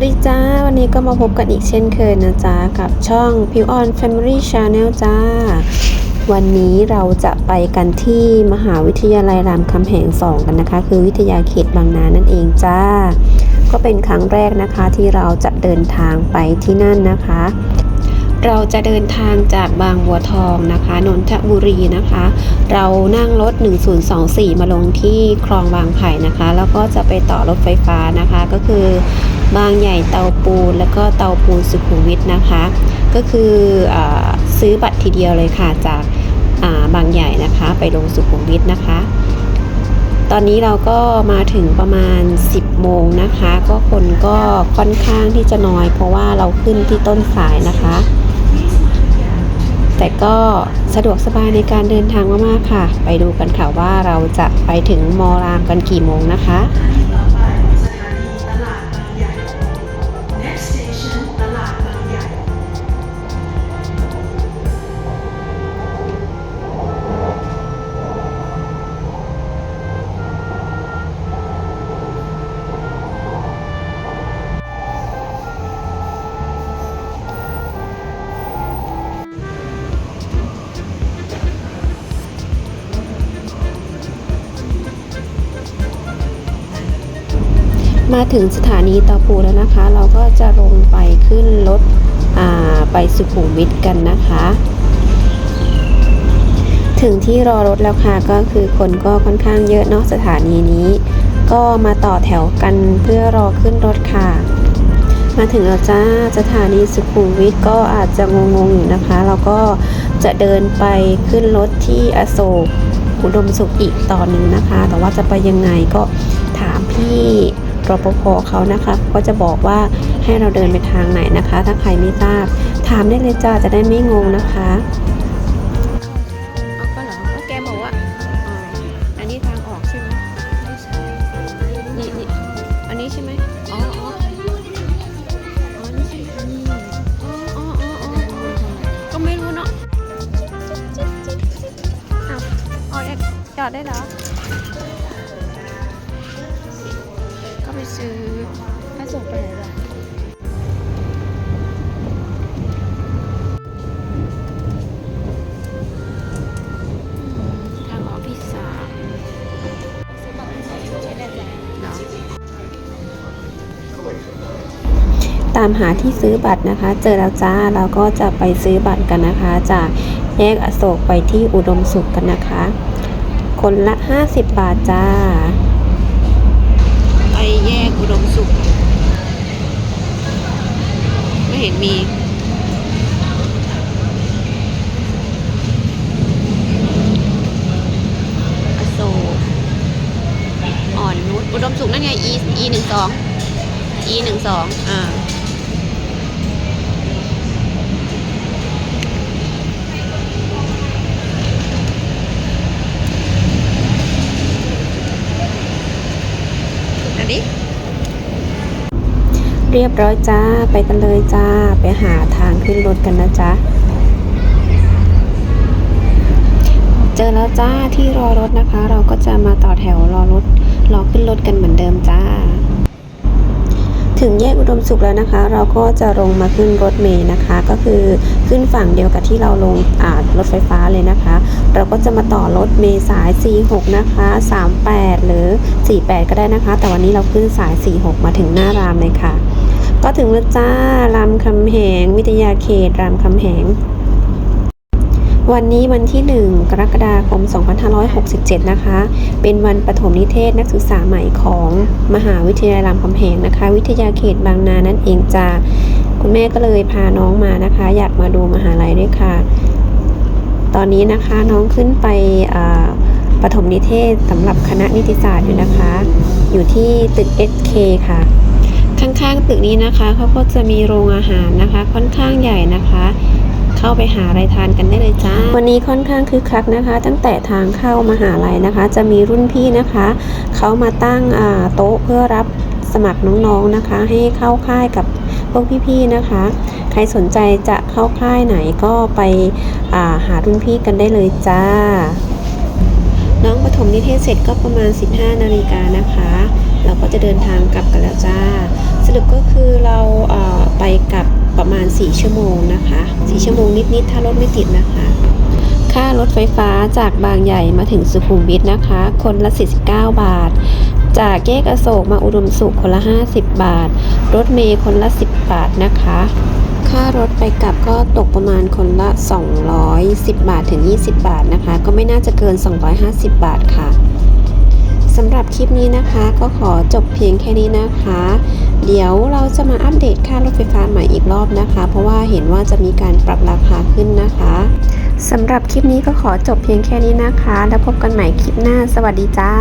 วัสดีจ้า วันนี้ก็มาพบกันอีกเช่นเคยนะจ๊ะ กับช่อง p i w on Family Channel จ้า วันนี้เราจะไปกันที่มหาวิทยาลัยรามคำแหง2กันนะคะ คือวิทยาเขตบางนานั่นเองจ้า ก็เป็นครั้งแรกนะคะที่เราจะเดินทางไปที่นั่นนะคะ เราจะเดินทางจากบางบัวทองนะคะนนทบุรีนะคะ เรานั่งรถ 1024 มาลงที่คลองบางไผ่นะคะ แล้วก็จะไปต่อรถไฟฟ้านะคะก็คือ บางใหญ่เตาปูน แล้วก็เตาปูนสุขุมวิทนะคะ ก็คืออซื้อบัตรทีเดียวเลยค่ะจากาบางใหญ่นะคะไปลงสุขุมวิทนะคะ ตอนนี้เราก็มาถึงประมาณ 10 โมงนะคะ ก็คนก็ค่อนข้างที่จะน้อย เพราะว่าเราขึ้นที่ต้นสายนะคะ แต่ก็สะดวกสบายในการเดินทางมากๆค่ะ ไปดูกันค่ะว่าเราจะไปถึงมอรามกันกี่โมงนะคะ มาถึงสถานีเตาปูแล้วนะคะ เราก็จะลงไปขึ้นรถไปสุขุมวิทกันนะคะ ถึงที่รอรถแล้วค่ะก็คือคนก็ค่อนข้างเยอะเนาะสถานีนี้ ก็มาต่อแถวกันเพื่อรอขึ้นรถค่ะ มาถึงแล้วจ้าสถานีสุขุมวิทก็อาจจะงงๆอยู่นะคะ เราก็จะเดินไปขึ้นรถที่อโศกอุดมสุขอีกต่อหนึ่งนะคะ แต่ว่าจะไปยังไงก็ถามพี่ รปภเขานะคะก็จะบอกว่าให้เราเดินไปทางไหนนะคะ ถ้าใครไม่ทราบ ถามได้เลยจ้าจะได้ไม่งงนะคะก็เหรอก็แกบอกว่าอันนี้ทางออกใช่ไหมอันนี้ใช่ไหมอ๋ออ๋ออ๋ออ๋อก็ไม่รู้เนาะอ้าวออกจอดได้เหรอ ถ้าส่งไปไหนล่ะทางออกที่สามตามหาที่ซื้อบัตรนะคะ เจอแล้วจ้าเราก็จะไปซื้อบัตรกันนะคะ จากแยกอโศกไปที่อุดมสุขกันนะคะ คนละ 50 บาทจ้า ดมสุข ไม่เห็นมีอโศกอ่อนนุชอุดมสุขนั่นไง e e หนึ่งสอง e หนึ่งสองอ่า เรียบร้อยจ้า ไปกันเลยจ้า ไปหาทางขึ้นรถกันนะจ๊ะ เจอแล้วจ้าที่รอรถนะคะ เราก็จะมาต่อแถวรอรถรอขึ้นรถกันเหมือนเดิมจ้า ถึงแยกอุดมสุขแล้วนะคะ เราก็จะลงมาขึ้นรถเมล์นะคะ ก็คือขึ้นฝั่งเดียวกับที่เราลงอ่ารถไฟฟ้าเลยนะคะ เราก็จะมาต่อรถเมล์สาย 46 นะคะ 38 หรือ 48 ก็ได้นะคะ แต่วันนี้เราขึ้นสาย 46 มาถึงหน้ารามเลยค่ะ ก็ถึงแล้วจ้ารามคำแหง วิทยาเขตรามคำแหง วันนี้วันที่ 1 กรกฎาคม 2567 นะคะ เป็นวันปฐมนิเทศนักศึกษาใหม่ของมหาวิทยาลัยรามคำแหงนะคะ วิทยาเขตบางนานั่นเองจ้าคุณแม่ก็เลยพาน้องมานะคะ อยากมาดูมหาลัยด้วยค่ะ ตอนนี้นะคะน้องขึ้นไปปฐมนิเทศสำหรับคณะนิติศาสตร์อยู่นะคะ อยู่ที่ตึก SK ค่ะ ข้างๆตึกนี้นะคะเขาก็จะมีโรงอาหารนะคะ ค่อนข้างใหญ่นะคะ เข้าไปหาอะไรทานกันได้เลยจ้า วันนี้ค่อนข้างคึกคักนะคะ ตั้งแต่ทางเข้ามหาลัยนะคะ จะมีรุ่นพี่นะคะเขามาตั้งโต๊ะเพื่อรับสมัครน้องๆนะคะ ให้เข้าค่ายกับพวกพี่ๆนะคะ ใครสนใจจะเข้าค่ายไหนก็ไปาหารุ่นพี่กันได้เลยจ้า น้องปฐมนิเทศเสร็จก็ประมาณ 15 นาฬิกานะคะ เราก็จะเดินทางกลับกันแล้วจ้า รุปก็คือเราเไปกับประมาณ 4 ชั่วโมงนะคะ4ชั่วโมงนิดๆถ้ารถไม่ติดนะคะ ค่ารถไฟฟ้าจากบางใหญ่มาถึงสุขุมวิทนะคะ คนละ 49 บาท จากแยกอโศกมาอุดมสุขคนละ 50 บาท รถเมย์คนละ 10 บาทนะคะ ค่ารถไปกลับก็ตกประมาณคนละ 210 บาทถึง 20 บาทนะคะ ก็ไม่น่าจะเกิน 250 บาทค่ะสำหรับ คลิปนี้นะคะ ก็ขอจบเพียงแค่นี้นะคะ เดี๋ยวเราจะมาอัปเดตค่ารถไฟฟ้าใหม่อีกรอบนะคะ เพราะว่าเห็นว่าจะมีการปรับราคาขึ้นนะคะสำหรับคลิปนี้ก็ขอจบเพียงแค่นี้นะคะ แล้วพบกันใหม่คลิปหน้า สวัสดีจ้า